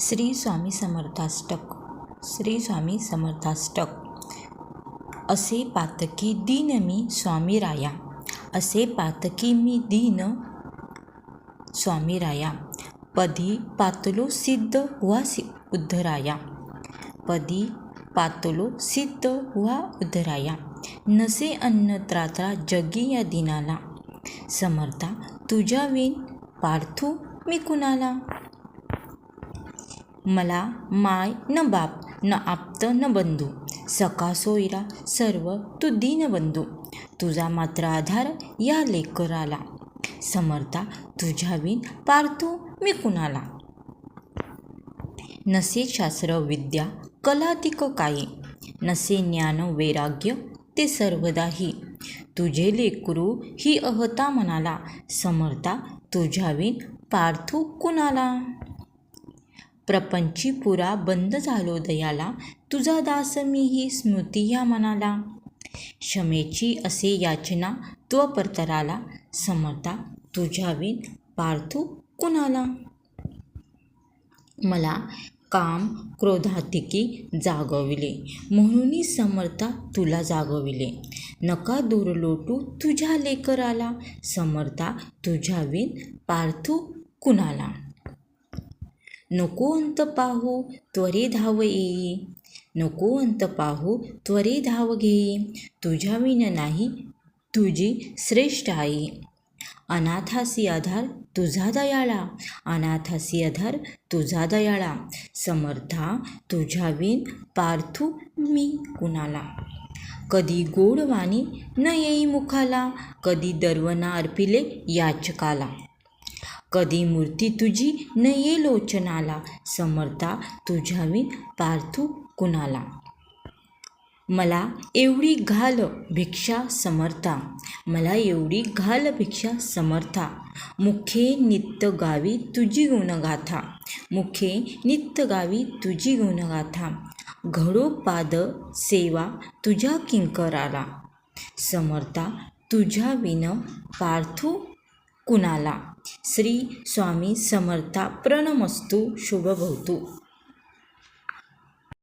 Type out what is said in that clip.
श्री स्वामी समर्थाष्टक. श्री स्वामी समर्थाष्टक. असे पातकी दीन मी स्वामी राया. असे पातकी मी दीन स्वामी राया. पदी पातलो सिद्ध हुआ सि उद्धराया. पदी पातलो सिद्ध हुआ उद्धराया. नसे अन्न त्रात्रा जगी या दिनाला. समर्था तुझ्या विण पार्थू मी कुणाला? मला माय न बाप न आप्त न बंधू सका सोयरा सर्व तू दीनबंधू तुझा मात्र आधार या लेकराला. समर्था तुझ्याविन पार्थू मी कुणाला? नसे शास्त्र विद्या कलातिक काही? नसे ज्ञान वैराग्य ते सर्वदाही तुझे लेकरू ही अहता मनाला. समर्था तुझ्याविन पार्थू कुणाला? प्रपंची पुरा बंद झालो दयाला. तुझा दास मी ही स्मृती या मनाला. क्षमेची असे याचना त्वपरतराला समर्था तुझ्या पार्थू कुणाला? मला काम क्रोधातिकी जागविले. म्हणूनही समर्था तुला जागविले. नका दूर लोटू तुझ्या लेकराला. समर्था तुझ्यावीन पार्थू कुणाला? नको अंत पाहू त्वरे धाव येई नको अंत पाहू त्वरे धाव घेई तुझ्या विन नाही तुझी श्रेष्ठ आई. अनाथासी आधार तुझा दयाळा. अनाथासी आधार तुझा दयाळा. समर्था तुझ्या विन पार्थू मी कुणाला? कधी गोड वाणी न येई मुखाला. कधी दर्वना अर्पिले याचकाला. कधी मूर्ती तुझी न ये लोचनाला. समर्था तुझ्यावी पार्थू कुणाला. मला एवढी घाल भिक्षा समर्था. मला एवढी घाल भिक्षा समर्था. मुखे नित्य गावी तुझी गुणगाथा. मुखे नित्य गावी तुझी गुणगाथा. घडो पाद सेवा तुझ्या किंकराला. समर्था तुझ्या विन पार्थू कुणाला? श्री स्वामी समर्था प्रणमस्तू शुभभवतू.